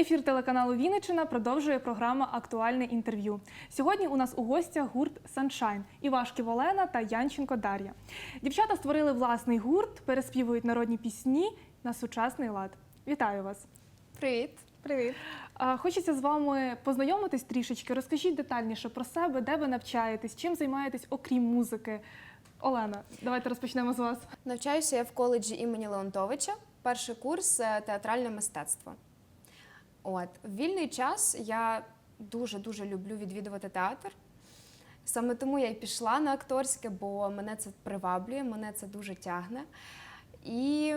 Ефір телеканалу Вінниччина продовжує програма Актуальне інтерв'ю. Сьогодні у нас у гостях гурт Саншайн Івашків Олена та Янченко Дар'я. Дівчата створили власний гурт, переспівують народні пісні на сучасний лад. Вітаю вас! Привіт. Привіт. Хочеться з вами познайомитись трішечки. Розкажіть детальніше про себе, де ви навчаєтесь, чим займаєтесь, окрім музики. Олена, давайте розпочнемо з вас. Навчаюся я в коледжі імені Леонтовича. Перший курс е, театральне мистецтво. От, в вільний час я дуже-дуже люблю відвідувати театр. Саме тому я й пішла на акторське, бо мене це приваблює, мене це дуже тягне. І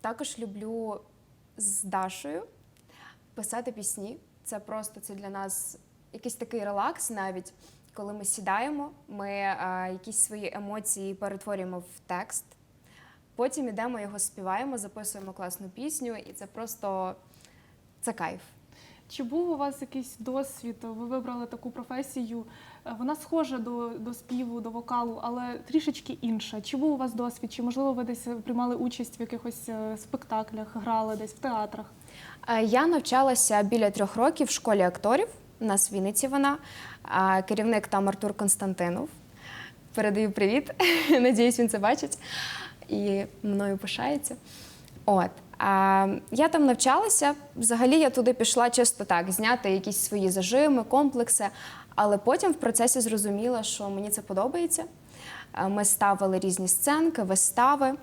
також люблю з Дашою писати пісні. Це просто це для нас якийсь такий релакс навіть, коли ми сідаємо, ми е, якісь свої емоції перетворюємо в текст. Потім ідемо його співаємо, записуємо класну пісню, і це просто це кайф. Чи був у вас якийсь досвід? Ви вибрали таку професію? е, Вона схожа до, до співу, до вокалу, але трішечки інша. Чи був у вас досвід? Чи можливо ви десь приймали участь в якихось е, спектаклях, грали десь в театрах? Е, Я навчалася біля трьох років в школі акторів. У нас в Вінниці вона. Керівник там Артур Константинов. Передаю привіт. Надіюсь, він це бачить і мною пишається. От. Я там навчалася. Взагалі я туди пішла чисто так, зняти якісь свої зажими, комплекси. Але потім в процесі зрозуміла, що мені це подобається. Е, Ми ставили різні сценки, вистави.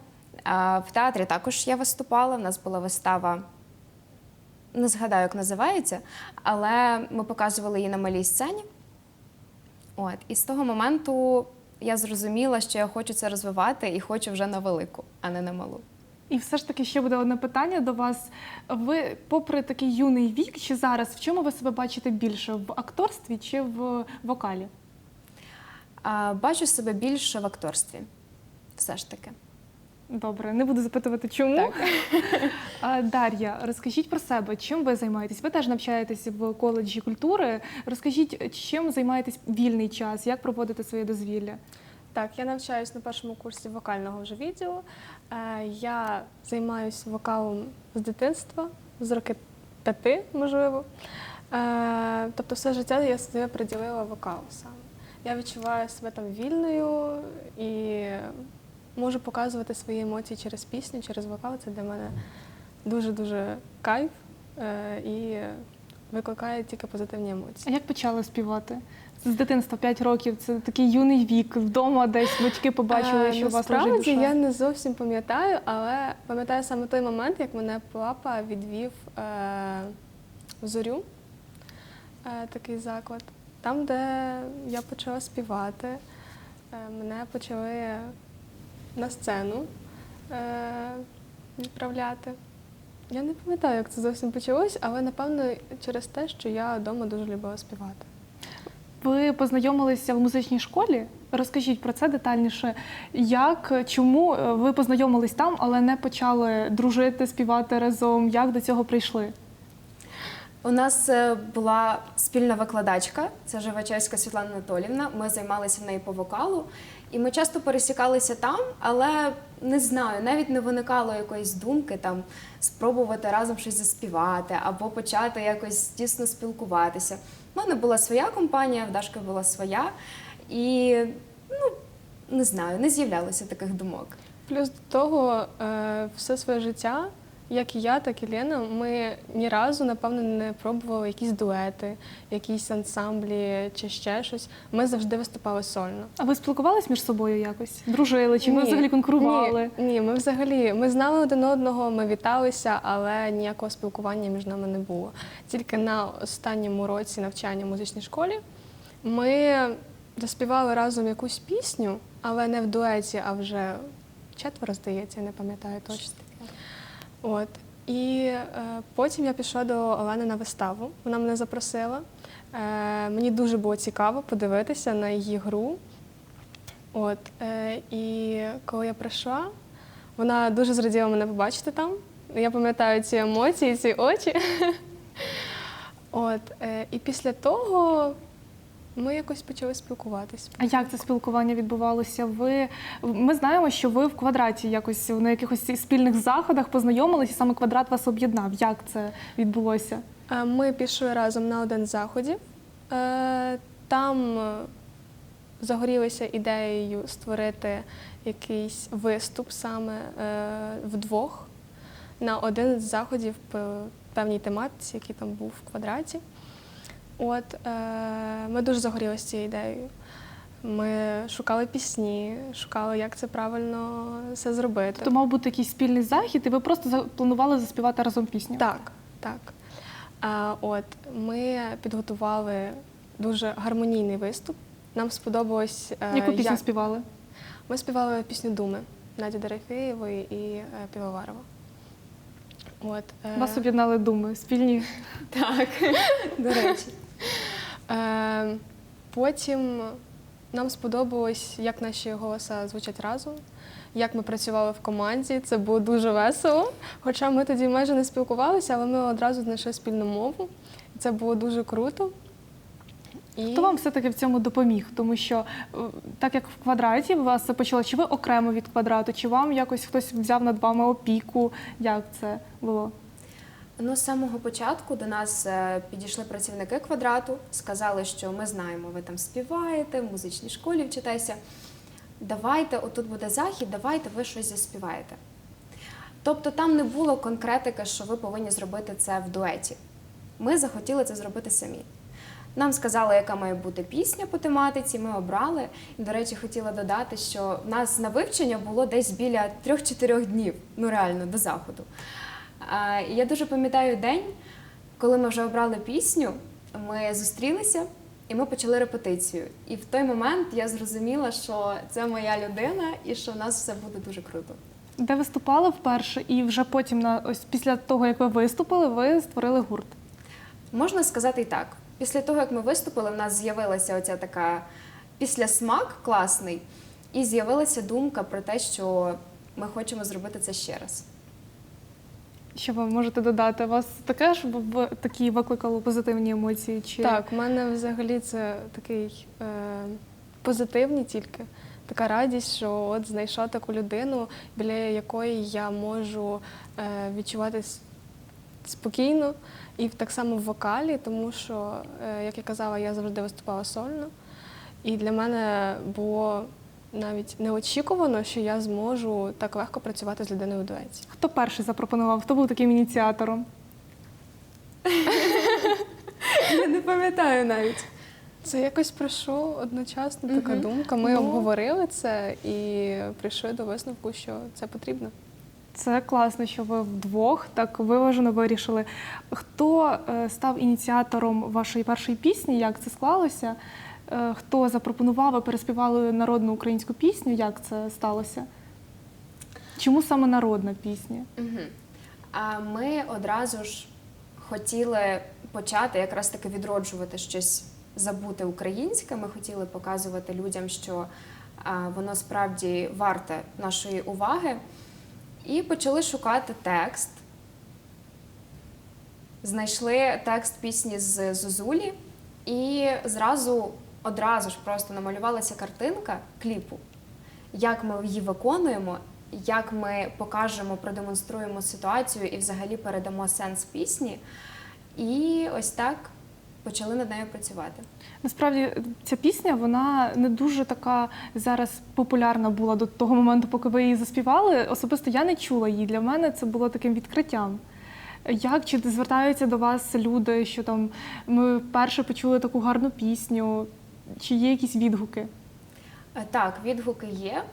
А В театрі також я виступала. У нас була вистава не згадаю, як називається, але ми показували її на малій сцені. От, і з того моменту я зрозуміла, що я хочу це розвивати і хочу вже на велику, а не на малу. І все ж таки ще буде одне питання до вас. Ви, попри такий юний вік, чи зараз в чому ви себе бачите більше в акторстві чи в вокалі? А, бачу себе більше в акторстві. Все ж таки. Добре, не буду запитувати, чому. Так. А, Дар'я, розкажіть про себе, чим ви займаєтесь? Ви теж навчаєтесь в коледжі культури. Розкажіть, чим займаєтесь вільний час, як проводите своє дозвілля? Так, я навчаюсь на першому курсі вокального вже відділу. Е, Я займаюся вокалом з дитинства, з роки п'яти, можливо. Е, Тобто все життя я себе приділила вокалу саме. Я відчуваю себе там вільною і можу показувати свої емоції через пісню, через вокал. Це для мене дуже-дуже кайф е, і викликає тільки позитивні емоції. А як почали співати? З дитинства 5 років, це такий юний вік. Вдома десь батьки побачили, Е, що у вас лежить душа. я не зовсім пам'ятаю, але пам'ятаю саме той момент, як мене папа відвів е, в зорю, е, такий заклад. Там, де я почала співати, е, мене почали на сцену е, відправляти. Я не пам'ятаю, як це зовсім почалось, але напевно через те, що я вдома дуже любила співати. Ви познайомилися в музичній школі? Розкажіть про це детальніше. Як, чому е, ви познайомились там, але не почали дружити, співати разом? Як до цього прийшли? У нас е, була спільна викладачка, це Живачевська Світлана Анатолівна. Ми займалися в неї по вокалу, і ми часто пересікалися там, але не знаю, навіть не виникало якоїсь думки там спробувати разом щось заспівати або почати якось тісно спілкуватися. У мене була своя компанія, в Дашки була своя, і ну не знаю, не з'являлося таких думок. Плюс до того, е, все своє життя, як і я, так і Лена, ми ні разу, напевно, не пробували якісь дуети, якісь ансамблі чи ще щось. Ми завжди виступали сольно. А ви спілкувались між собою якось? Дружили? Чи ви Ні. взагалі конкурували? Ні, ні, ми взагалі ми знали один одного, ми віталися, але ніякого спілкування між нами не було. Тільки на останньому році навчання в музичній школі ми заспівали разом якусь пісню, але не в дуеті, а вже четверо, здається, я не пам'ятаю точно. От. І е, потім я пішла до Олени на виставу. Вона мене запросила. Е, мені дуже було цікаво подивитися на її гру. От, е, і коли я прийшла, вона дуже зраділа мене побачити там. Я пам'ятаю ці емоції, ці очі. От, е, і після того ми якось почали спілкуватись. А як це спілкування відбувалося? Ви ми знаємо, що ви в квадраті якось на якихось спільних заходах познайомилися, і саме квадрат вас об'єднав. Як це відбулося? Е, Ми пішли разом на один з заходів. Е, Там е, загорілися ідеєю створити якийсь виступ саме вдвох на один з заходів по певній тематиці, який там був в квадраті. От е, ми дуже загорілися цією ідеєю. Ми шукали пісні, шукали, як це правильно все зробити. То мав бути якийсь спільний захід, і ви просто планували заспівати разом пісню. Так, так. А, от ми підготували дуже гармонійний виступ. Нам сподобалось. е, Яку пісню як- співали? Ми співали пісню Думи Наді Дорофеєвої і е, Півоварова. От, е, Вас об'єднали думи, спільні. Так, до речі. Е, потім нам сподобалось, як наші голоса звучать разом, як ми працювали в команді. Це було дуже весело. Хоча ми тоді майже не спілкувалися, але ми одразу знайшли спільну мову. Це було дуже круто. І... Хто вам все-таки в цьому допоміг? Тому що е, так як в квадраті у вас це почало, чи ви окремо від квадрату, чи вам якось хтось взяв над вами опіку? Як це було? Ну, з самого початку до нас е, підійшли працівники квадрату, сказали, що ми знаємо, ви там співаєте, в музичній школі вчитеся. Давайте, отут буде захід, давайте ви щось заспіваєте. Тобто там не було конкретики, що ви повинні зробити це в дуеті. Ми захотіли це зробити самі. Нам сказали, яка має бути пісня по тематиці, ми обрали. І, до речі, хотіла додати, що в нас на вивчення було десь біля 3-4 днів, ну реально, до заходу. І я дуже пам'ятаю день, коли ми вже обрали пісню, ми зустрілися і ми почали репетицію. І в той момент я зрозуміла, що це моя людина і що в нас все буде дуже круто. Де виступали вперше, і вже потім, на ось після того, як ви виступили, ви створили гурт. Можна сказати і так. Після того, як ми виступили, в нас з'явилася оця така післясмак класний, і з'явилася думка про те, що ми хочемо зробити це ще раз. Що ви можете додати? Вас таке ж такі викликало позитивні емоції? Чи Так, у мене взагалі це такий е, позитивний тільки. Така радість, що от знайшла таку людину, біля якої я можу е, відчувати спокійно і так само в вокалі, тому що, е, як я казала, я завжди виступала сольно. І для мене було навіть неочікувано, що я зможу так легко працювати з людиною у дуеті. хто перший запропонував? Хто був таким ініціатором? Я не пам'ятаю навіть. Це якось пройшло одночасно така Мгм. думка. Ми Ну. обговорили це і прийшли до висновку, що це потрібно. Це класно, що ви вдвох так виважено вирішили. Хто е, став ініціатором вашої першої пісні? Як це склалося? Е, Хто запропонував, ви переспівали народну українську пісню? Як це сталося? Чому саме народна пісня? Угу. А ми одразу ж хотіли почати якраз таки відроджувати щось забуте українське. Ми хотіли показувати людям, що воно справді варте нашої уваги. І почали шукати текст. Знайшли текст пісні з Зозулі, і зразу одразу ж просто намалювалася картинка кліпу, як ми її виконуємо, як ми покажемо, продемонструємо ситуацію і взагалі передамо сенс пісні. І ось так почали над нею працювати. Насправді ця пісня вона не дуже така зараз популярна була до того моменту, поки ви її заспівали. Особисто я не чула її. Для мене це було таким відкриттям. Як чи звертаються до вас люди, що там ми вперше почули таку гарну пісню? Чи є якісь відгуки? Е, Так, відгуки є.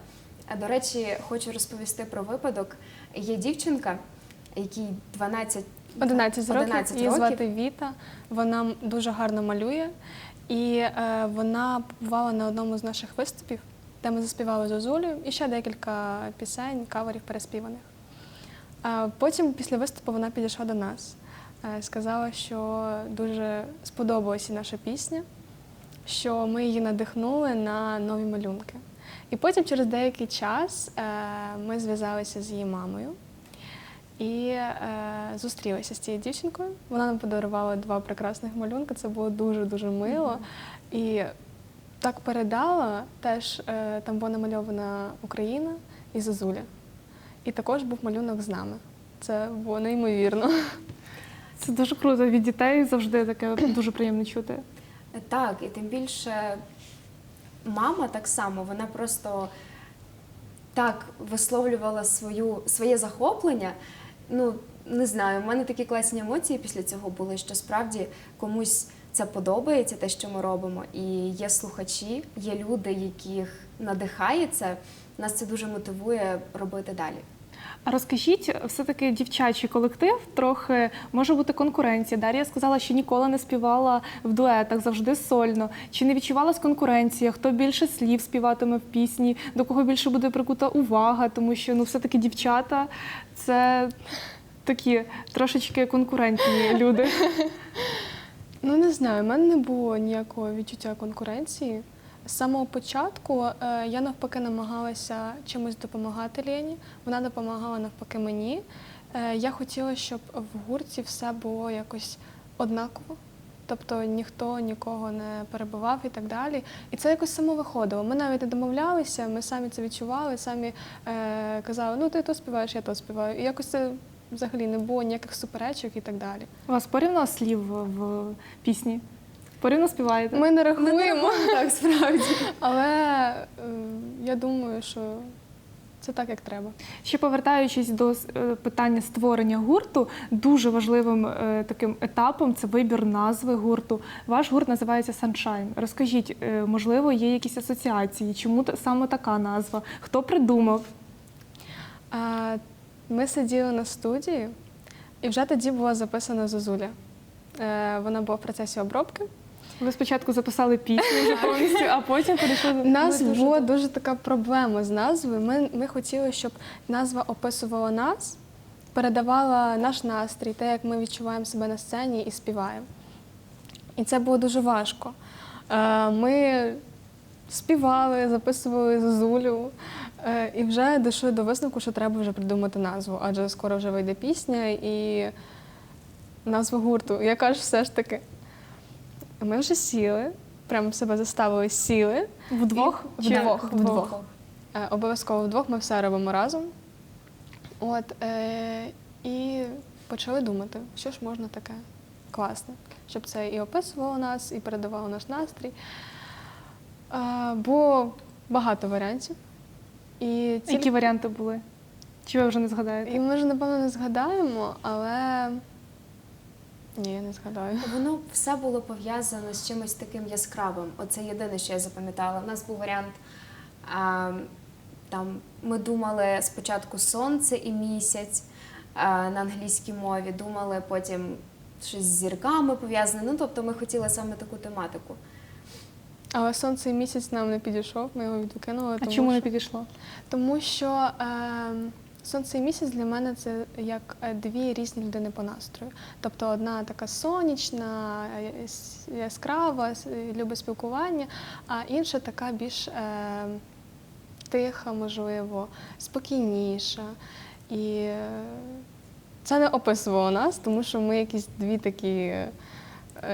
Е, До речі, хочу розповісти про випадок. Є дівчинка, якій 12 11 років 11 її років. звати Віта. Вона дуже гарно малює, і е, вона побувала на одному з наших виступів, де ми заспівали Зозулю і ще декілька пісень, каверів переспіваних. А потім, після виступу, вона підійшла до нас, е, сказала, що дуже сподобалася наша пісня, що ми її надихнули на нові малюнки. І потім, через деякий час, е, ми зв'язалися з її мамою. І е, зустрілася з цією дівчинкою. Вона нам подарувала два прекрасних малюнки. Це було дуже дуже мило. І так передала, теж е, там була намальована Україна і Зозуля. І також був малюнок з нами. Це було неймовірно. Це дуже круто. Від дітей завжди таке дуже приємно чути. Так, і тим більше мама так само, вона просто так висловлювала свою, своє захоплення. Ну, не знаю, в мене такі класні емоції після цього були, що справді комусь це подобається, те, що ми робимо. І є слухачі, є люди, яких надихає це. Нас це дуже мотивує робити далі. А розкажіть, все-таки дівчачий колектив трохи може бути конкуренція. Дар'я сказала, що ніколи не співала в дуетах, завжди сольно. Чи не відчувалась конкуренція? Хто більше слів співатиме в пісні, до кого більше буде прикута увага? Тому що ну, все-таки дівчата це такі трошечки конкурентні люди. Ну не знаю, в мене не було ніякого відчуття конкуренції. З самого початку е, я навпаки намагалася чимось допомагати Лені. Вона допомагала навпаки мені. Е, я хотіла, щоб в гурті все було якось однаково. Тобто ніхто нікого не перебивав і так далі. І це якось само виходило. Ми навіть не домовлялися, ми самі це відчували, самі е, казали, ну ти то співаєш, я то співаю. І якось це взагалі не було ніяких суперечок і так далі. У вас порівно слів в пісні? Порівно співаєте? Ми не рахуємо. Так, справді. Але е, я думаю, що це так, як треба. Ще повертаючись до е, питання створення гурту, дуже важливим е, таким етапом це вибір назви гурту. Ваш гурт називається Sunshine. Розкажіть, е, можливо, є якісь асоціації? Чому саме така назва? Хто придумав? А, ми сиділи на студії, і вже тоді була записана Зозуля. Е, вона була в процесі обробки. Ви спочатку записали пісню вже повністю, а потім перейшли до У нас Ви дуже- була дуже така проблема з назвою. Ми, ми хотіли, щоб назва описувала нас, передавала наш настрій, те, як ми відчуваємо себе на сцені і співаємо. І це було дуже важко. Е, Ми співали, записували Зозулю, е, і вже дійшли до висновку, що треба вже придумати назву, адже скоро вже вийде пісня і назва гурту. Я кажу, все ж таки. Ми вже сіли, прямо себе заставили сіли. вдвох? І- Чи- вдвох, вдвох. Е, Обов'язково вдвох ми все робимо разом. От, е, і почали думати, що ж можна таке класне, щоб це і описувало нас, і передавало наш настрій. Е, було багато варіантів. І, тільки... Які варіанти були? Чи ви вже не згадаєте? і ми ж, напевно, не згадаємо, але ні, я не згадаю. Воно все було пов'язано з чимось таким яскравим. Оце єдине, що я запам'ятала. У нас був варіант. А, там ми думали спочатку сонце і місяць а, на англійській мові, думали потім щось з зірками пов'язане. Ну, тобто ми хотіли саме таку тематику. Але сонце і місяць нам не підійшов, ми його відкинули. А тому чому не підійшло? Тому що е, сонце і місяць для мене це як е, дві різні людини по настрою. Тобто одна така сонячна, е, яскрава, любить спілкування, а інша така більш е, тиха, можливо, спокійніша. І е, це не описувало нас, тому що ми якісь дві такі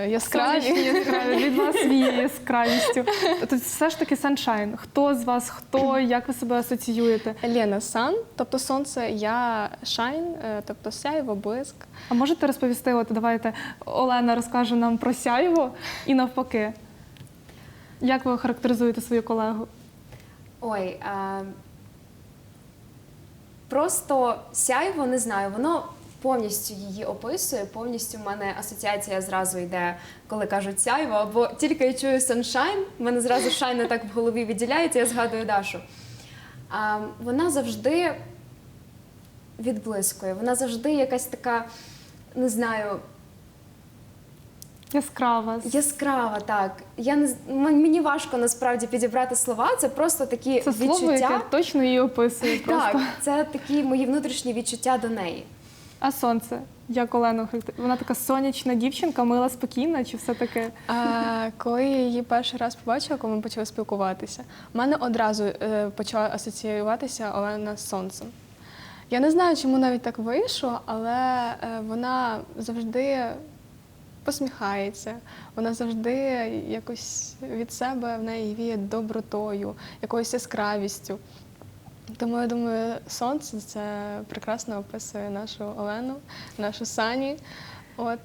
яскраві. Сонячні, яскраві. Від вас віє яскравістю. Тобто все ж таки саншайн. Хто з вас, хто, як ви себе асоціюєте? Лена Сан, тобто сонце, я шайн, е, тобто сяйво, блиск. А можете розповісти, от давайте Олена розкаже нам про сяйво і навпаки. Як ви характеризуєте свою колегу? Ой, а, просто сяйво, не знаю, воно повністю її описує, повністю в мене асоціація зразу йде, коли кажуть сяйво, або тільки я чую sunshine, в мене зразу шайна так в голові відділяється, я згадую Дашу. А, вона завжди відблискує, вона завжди якась така, не знаю, Яскрава. яскрава, так. Я не мені важко насправді підібрати слова. Це просто такі Це слово, відчуття. яке точно її описує. Просто. Так, це такі мої внутрішні відчуття до неї. А сонце? Як Олена характер- Вона така сонячна дівчинка, мила, спокійна, чи все таке? А, коли я її перший раз побачила, коли ми почали спілкуватися, в мене одразу е, почала асоціюватися Олена з сонцем. Я не знаю, чому навіть так вийшло, але е, вона завжди посміхається. Вона завжди якось від себе в неї віє добротою, якоюсь яскравістю. Тому я думаю, сонце це прекрасно описує нашу Олену, нашу Сані. От.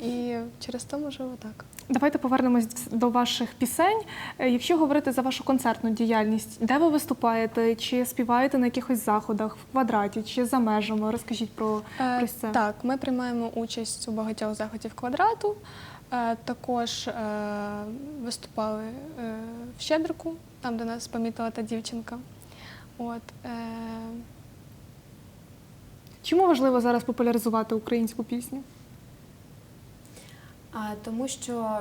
І через те, можливо, так. Давайте повернемось до ваших пісень. Е, Якщо говорити за вашу концертну діяльність, де ви виступаєте, чи співаєте на якихось заходах в квадраті, чи за межами? Розкажіть про, Е, про це. Так, ми приймаємо участь у багатьох заходів квадрату. Е, Також е, виступали е, в Щедрику, там, де нас помітила та дівчинка. От, е, Чому важливо зараз популяризувати українську пісню? А, тому що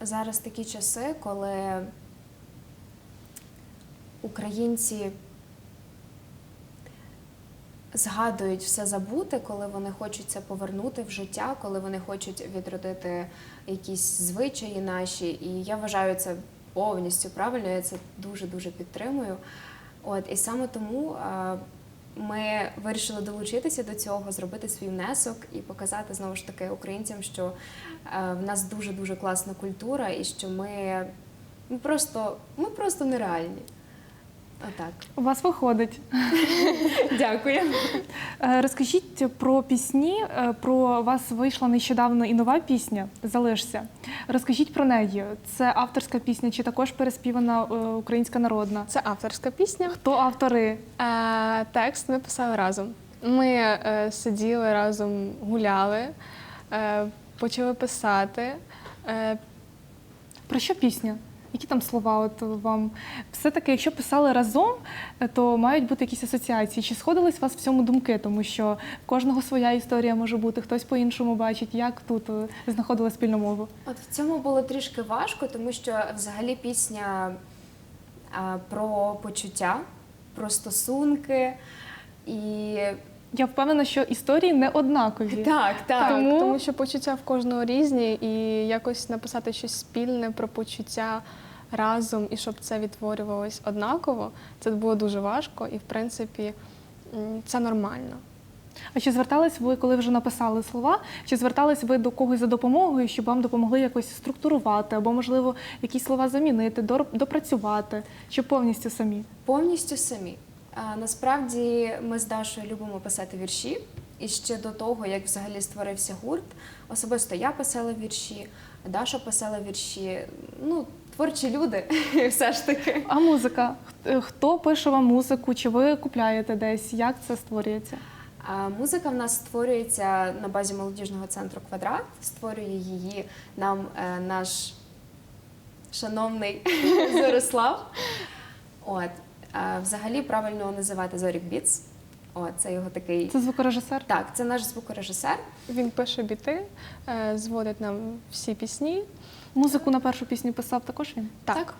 зараз такі часи, коли українці згадують все забуте, коли вони хочуть це повернути в життя, коли вони хочуть відродити якісь звичаї наші. І я вважаю це повністю правильно, я це дуже-дуже підтримую. От, і саме тому ми вирішили долучитися до цього, зробити свій внесок і показати знову ж таки українцям, що е, в нас дуже дуже класна культура, і що ми, ми просто ми просто нереальні. Отак. У вас виходить. Дякую. Е, Розкажіть про пісні. Е, Про вас вийшла нещодавно і нова пісня Залишся. Розкажіть про неї. Це авторська пісня чи також переспівана е, українська народна? це авторська пісня. Хто автори? Е, Текст ми писали разом. Ми е, сиділи разом, гуляли, е, почали писати. Е, Про що пісня? Які там слова от вам? Все-таки, якщо писали разом, е, то мають бути якісь асоціації. Чи сходились у вас в цьому думки? Тому що в кожного своя історія може бути, хтось по-іншому бачить, як тут е, знаходили спільну мову. От в цьому було трішки важко, тому що взагалі пісня про почуття, про стосунки. І Я впевнена, що історії не однакові. так, так. Тому- тому що почуття в кожного різні, і якось написати щось спільне про почуття разом, і щоб це відтворювалось однаково, це було дуже важко, і в принципі це нормально. А чи звертались ви, коли вже написали слова? Чи звертались ви до когось за допомогою, щоб вам допомогли якось структурувати, або, можливо, якісь слова замінити, допрацювати, чи повністю самі? Повністю самі. Насправді ми з Дашою любимо писати вірші. І ще до того, як взагалі створився гурт, особисто я писала вірші, Даша писала вірші. Ну, творчі люди, все ж таки. А музика? Хто пише вам музику? Чи ви купляєте десь? Як це створюється? А музика в нас створюється на базі молодіжного центру Квадрат. Створює її нам е, наш шановний Зорислав. От. Взагалі правильно називати Зорік Біц. От, це його такий. Це звукорежисер? Так, це наш звукорежисер. Він пише біти, е, зводить нам всі пісні. Музику на першу пісню писав також він. Так. Так.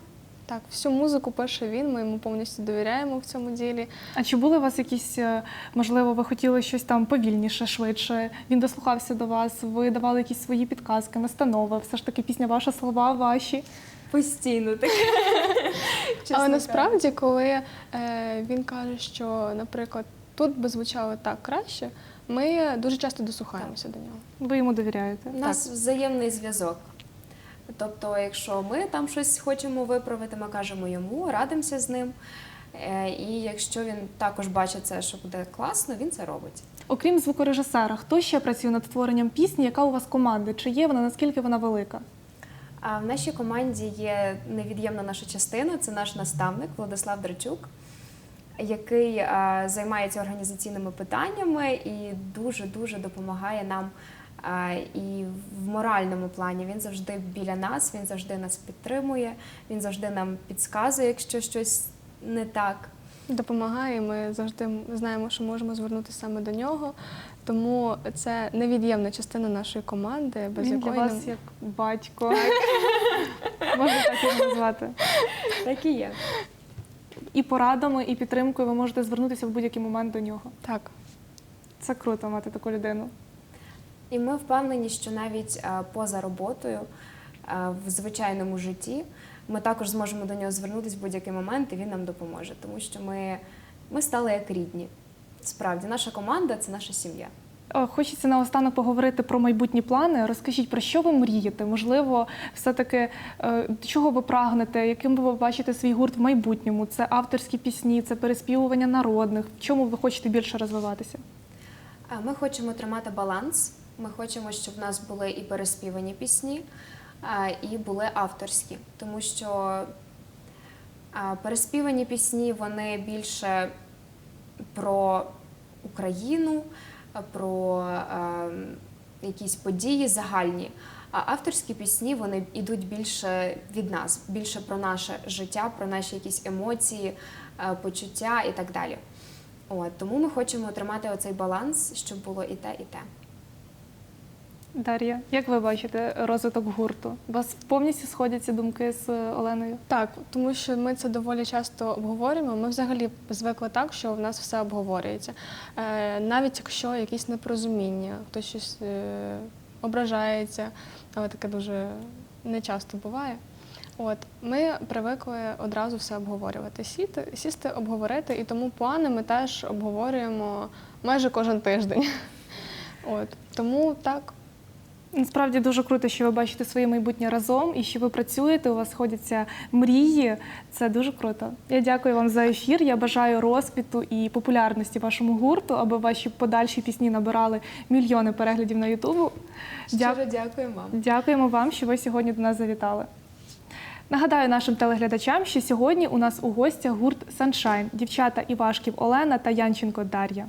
Так, всю музику пише він, ми йому повністю довіряємо в цьому ділі. А чи були у вас якісь, е, можливо, ви хотіли щось там повільніше, швидше? Він дослухався до вас, ви давали якісь свої підказки, настанови. Все ж таки пісня ваша, слова ваші. Постійно таке. Але насправді, коли е, він каже, що, наприклад, тут би звучало так краще, ми дуже часто дослухаємося до нього. Ви йому довіряєте. У нас взаємний зв'язок. Тобто, якщо ми там щось хочемо виправити, ми кажемо йому, радимося з ним. Е, І якщо він також бачить це, що буде класно, він це робить. Окрім звукорежисера, хто ще працює над створенням пісні? Яка у вас команда? Чи є вона? Наскільки вона велика? А в нашій команді є невід'ємна наша частина це наш наставник Владислав Драчук, який займається організаційними питаннями і дуже дуже допомагає нам. І в моральному плані він завжди біля нас, він завжди нас підтримує, він завжди нам підказує, якщо щось не так. Допомагає, ми завжди знаємо, що можемо звернутися саме до нього. Тому це невід'ємна частина нашої команди, без Він для якої вас нам- як батько. Можна так його назвати. Так і є. І порадами, і підтримкою ви можете звернутися в будь-який момент до нього. так. Це круто мати таку людину. І ми впевнені, що навіть е, поза роботою е, в звичайному житті ми також зможемо до нього звернутися в будь-який момент, і він нам допоможе, тому що ми, ми стали як рідні. Справді, наша команда це наша сім'я. Е, Хочеться наостанок поговорити про майбутні плани. Розкажіть, про що ви мрієте? Можливо, все-таки е, до чого ви прагнете, яким ви бачите свій гурт в майбутньому? Це авторські пісні, це переспівування народних. В чому ви хочете більше розвиватися? Ми хочемо тримати баланс. Ми хочемо, щоб в нас були і переспівані пісні, і були авторські, тому що переспівані пісні вони більше про Україну, про а, якісь події загальні. А авторські пісні вони йдуть більше від нас, більше про наше життя, про наші якісь емоції, а, почуття і так далі. От, тому ми хочемо тримати оцей баланс, щоб було і те, і те. Дар'я, як ви бачите розвиток гурту? У вас повністю сходяться думки з Оленою? Так, тому що ми це доволі часто обговорюємо. Ми взагалі звикли так, що в нас все обговорюється. Е, навіть якщо якісь непорозуміння, хтось щось е, ображається, але таке дуже нечасто буває. От ми привикли одразу все обговорювати. Сіти, сісти, обговорити, і тому плани ми теж обговорюємо майже кожен тиждень. От тому так. Насправді дуже круто, що ви бачите своє майбутнє разом і що ви працюєте, у вас сходяться мрії. Це дуже круто. Я дякую вам за ефір. Я бажаю розквіту і популярності вашому гурту, аби ваші подальші пісні набирали мільйони переглядів на Ютубу. Дя- Щиро дякуємо вам. Дякуємо вам, що ви сьогодні до нас завітали. Нагадаю нашим телеглядачам, що сьогодні у нас у гостях гурт Sunshine, дівчата Івашків Олена та Янченко Дар'я.